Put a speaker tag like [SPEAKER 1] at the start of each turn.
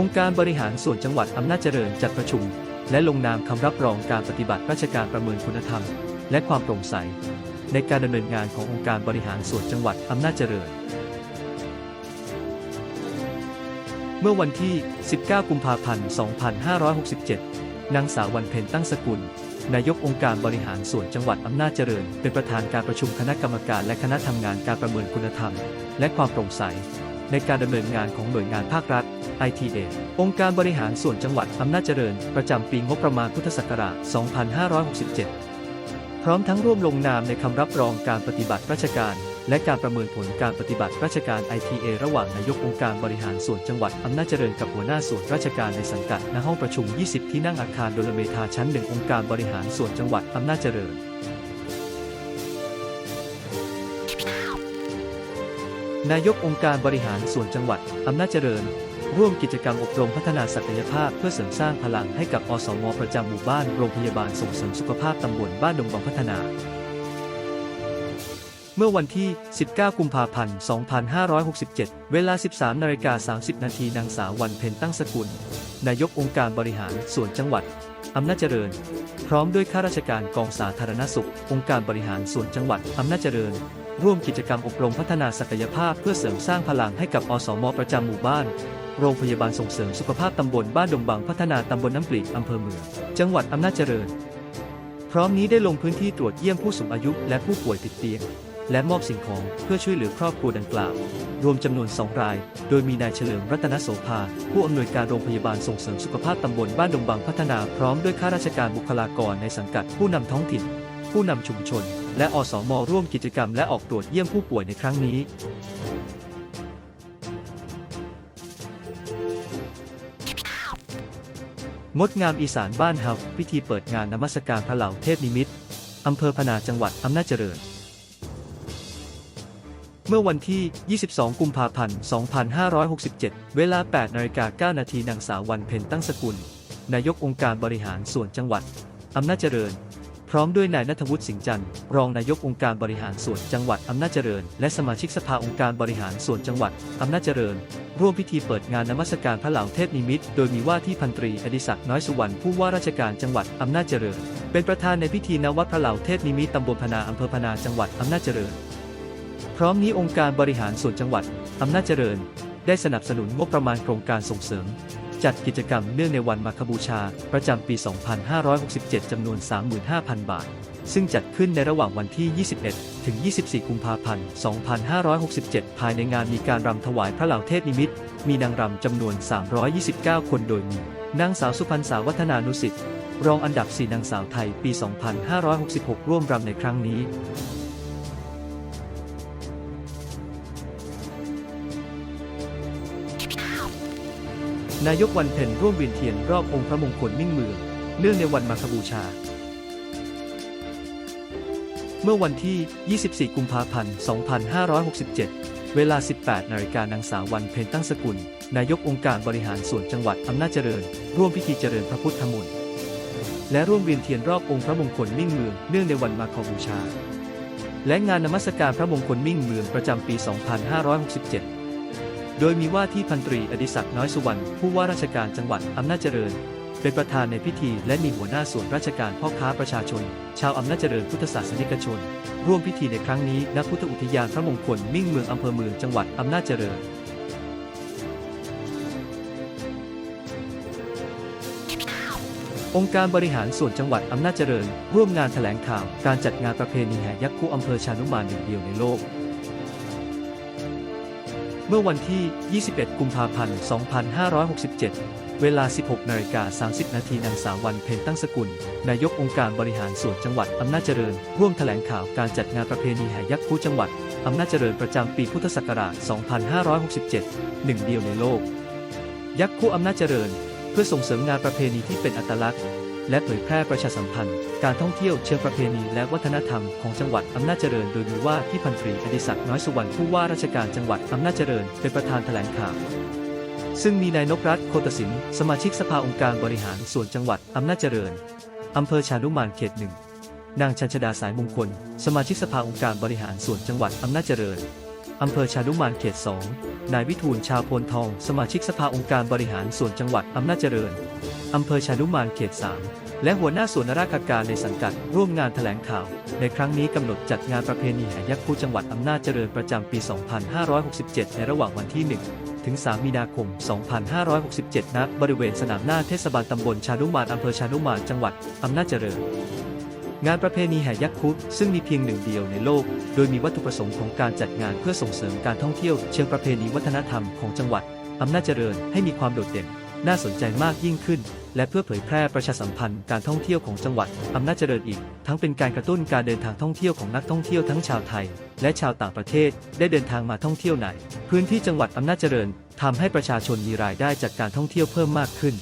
[SPEAKER 1] องค์การบริหารส่วนจังหวัดอำนาจเจริญจัดประชุม และลงนามคำรับรองการปฏิบัติราชการประเมินคุณธรรม และความโปร่งใส ในการดำเนินงานขององค์การบริหารส่วนจังหวัดอำนาจเจริญ เมื่อวันที่ 19 กุมภาพันธ์ 2567 นางสาววันเพ็ญตั้งสกุล นายกองค์การบริหารส่วนจังหวัดอำนาจเจริญ เป็นประธานการประชุมคณะกรรมการและคณะทำงานการประเมินคุณธรรม และความโปร่งใส ในการดำเนินงานของหน่วยงานภาครัฐ ITA องค์การบริหารส่วนจังหวัดอำนาจเจริญ ประจำปีงบประมาณพุทธศักราช 2567 พร้อมทั้งร่วมลงนามในคำรับรองการปฏิบัติราชการ และการประเมินผลการปฏิบัติราชการ ITA ระหว่างนายกองค์การบริหารส่วนจังหวัดอำนาจเจริญกับหัวหน้าส่วนราชการในสังกัดณห้องประชุม 20 ที่นั่งอาคารโดลเมทาชั้นหนึ่งองค์การบริหารส่วนจังหวัดอำนาจเจริญ นายกองค์การบริหารส่วนจังหวัด อำนาจเจริญ ร่วมกิจกรรมอบรมพัฒนาศักยภาพเพื่อเสริมสร้างพลังให้กับอสมประจำหมู่บ้านโรงพยาบาลส่งเสริมสุขภาพตำบลบ้านดงบังพัฒนา เมื่อวันที่ 19 กุมภาพันธ์ 2567 เวลา 13นาฬิกา30 นาทีนางสาววันเพ็ญตั้งสกุล นายกองค์การบริหารส่วนจังหวัด อำนาจเจริญ พร้อมด้วยข้าราชการกองสาธารณสุข องค์การบริหารส่วนจังหวัด อำนาจเจริญ ร่วมกิจกรรมอบรมพัฒนาศักยภาพเพื่อเสริมสร้างพลังให้กับอสมประจำหมู่บ้าน โรงพยาบาลส่งเสริมสุขภาพตำบลบ้านดงบังพัฒนาตำบลน้ำปลีกอำเภอเมือง จังหวัดอำนาจเจริญ พร้อมนี้ได้ลงพื้นที่ตรวจเยี่ยมผู้สูงอายุและผู้ป่วยติดเตียง และมอบสิ่งของเพื่อช่วยเหลือครอบครัวดังกล่าว รวมจำนวน 2 ราย โดยมีนายเฉลิมรัตนโสภา ผู้อำนวยการโรงพยาบาลส่งเสริมสุขภาพตำบลบ้านดงบังพัฒนาพร้อมด้วยข้าราชการบุคลากรในสังกัดผู้นำท้องถิ่น ผู้นำชุมชน และอสมร่วมกิจกรรมและออกตรวจเยี่ยมผู้ป่วยในครั้งนี้งดงามอีสานบ้านเฮาพิธีเปิดงานนมัสการพระเหล่าเทพนิมิตรอำเภอพนาจังหวัดอำนาจเจริญ เมื่อวันที่ 22 กุมภาพันธ์ 2567 เวลา 8นาฬิกา9นาทีนางสาววันเพ็ญตั้งสกุล นายกองค์การบริหารส่วนจังหวัดอำนาจเจริญ พร้อมด้วยนายนัทวุฒิสิงห์จันทร์รองนายกองค์การบริหารส่วนจังหวัดอำนาจเจริญ และสมาชิกสภาองค์การบริหารส่วนจังหวัดอำนาจเจริญ ร่วมพิธีเปิดงานนมัสการพระเหล่าเทพนิมิตโดยมีว่าที่พันตรีอดิศักดิ์น้อยสุวรรณผู้ว่าราชการจังหวัดอำนาจเจริญ เป็นประธานในพิธีนวัดพระเหล่าเทพนิมิตตำบลพนาอำเภอพนาจังหวัดอำนาจเจริญ พร้อมนี้องค์การบริหารส่วนจังหวัดอำนาจเจริญ ได้สนับสนุนงบประมาณโครงการส่งเสริม จัดกิจกรรมเนื่องในวันมาคบูชา ประจำปี 2567 จำนวน 35,000 บาท ซึ่งจัดขึ้นในระหว่างวันที่ 21 ถึง 24 กุมภาพันธ์ 2567 ภายในงานมีการรำถวายพระเหล่าเทพนิมิต มีนางรำจำนวน 329 คนโดยมีนางสาวสุพรรณสาวัฒนานุสิทธิ์รองอันดับ 4 นางสาวไทย ปี 2566 ร่วมรำในครั้งนี้ นายกวันเพ็ญร่วมเวียนเทียนรอบองค์พระมงคลมิ่งเมืองเนื่องในวันมาคบูชา เมื่อวันที่ 24 กุมภาพันธ์ 2567 เวลา 18 นาฬิกานางสาววันเพ็ญตั้งสกุล นายกองค์การบริหารส่วนจังหวัดอำนาจเจริญ ร่วมพิธีเจริญพระพุทธมนต์และร่วมเวียนเทียนรอบองค์พระมงคลมิ่งเมืองเนื่องในวันมาคบูชา และงานนมัสการพระมงคลมิ่งเมืองประจำปี 2567 โดยมีว่าที่พันตรีอดิศักดิ์น้อยสุวรรณผู้ว่าราชการจังหวัดอำนาจเจริญ เป็นประธานในพิธีและมีหัวหน้าส่วนราชการพ่อค้าประชาชน ชาวอำนาจเจริญพุทธศาสนิกชน ร่วมพิธีในครั้งนี้ณพุทธอุทยานพระมงคลมิ่งเมืองอำเภอเมืองจังหวัดอำนาจเจริญองค์การบริหารส่วนจังหวัดอำนาจเจริญ ร่วมงานแถลงข่าวการจัดงานประเพณีแห่ยักษ์คู่อำเภอชานุมานหนึ่งเดียวในโลก เมื่อวันที่ 21 กุมภาพันธ์ 2567 เวลา 16นาฬิกา30 นาทีนางสาววันเพ็ญตั้งสกุล นายกองค์การบริหารส่วนจังหวัดอำนาจเจริญ ร่วมแถลงข่าวการจัดงานประเพณีแห่ยักษ์คู่จังหวัดอำนาจเจริญประจำปีพุทธศักราช 2567 หนึ่งเดียวในโลก ยักษ์คู่อำนาจเจริญ เพื่อส่งเสริมงานประเพณีที่เป็นอัตลักษณ์ และเผยแพร่ประชาสัมพันธ์ การท่องเที่ยวเชิงประเพณีและวัฒนธรรมของจังหวัดอำนาจเจริญ โดยมีว่าที่พันตรีอดิศักดิ์น้อยสุวรรณผู้ว่าราชการจังหวัดอำนาจเจริญเป็นประธานแถลงข่าว ซึ่งมีนายนพรัตน์โคตศิลป์สมาชิกสภาองค์การบริหารส่วนจังหวัดอำนาจเจริญอำเภอชานุมานเขตหนึ่งนางชันชดาสายมงคล สมาชิกสภาองค์การบริหารส่วนจังหวัดอำนาจเจริญอำเภอชานุมานเขตสองนายวิทูลชาโพนทอง สมาชิกสภาองค์การบริหารส่วนจังหวัดอำนาจเจริญ อำเภอชานุมานเขต 3 และหัวหน้าส่วนราชการในสังกัดร่วมงานแถลงข่าว ในครั้งนี้กำหนดจัดงานประเพณีแห่ยักษ์คู่จังหวัดอำนาจเจริญประจำปี 2567 ในระหว่างวันที่ 1 ถึง 3 มีนาคม 2567 ณ บริเวณสนามหน้าเทศบาลตำบลชานุมานอำเภอชานุมานจังหวัดอำนาจเจริญงานประเพณีแห่ยักษ์คุดซึ่งมีเพียงหนึ่งเดียวในโลก โดยมีวัตถุประสงค์ของการจัดงานเพื่อส่งเสริมการท่องเที่ยว เชิงประเพณีวัฒนธรรมของจังหวัดอำนาจเจริญให้มีความโดดเด่น น่าสนใจมากยิ่งขึ้น และเพื่อเผยแพร่ประชาสัมพันธ์การท่องเที่ยวของจังหวัดอำนาจเจริญอีก ทั้งเป็นการกระตุ้นการเดินทางท่องเที่ยวของนักท่องเที่ยวทั้งชาวไทย และชาวต่างประเทศได้เดินทางมาท่องเที่ยวในพื้นที่จังหวัดอำนาจเจริญทำให้ประชาชนมีรายได้จากการท่องเที่ยวเพิ่มมากขึ้น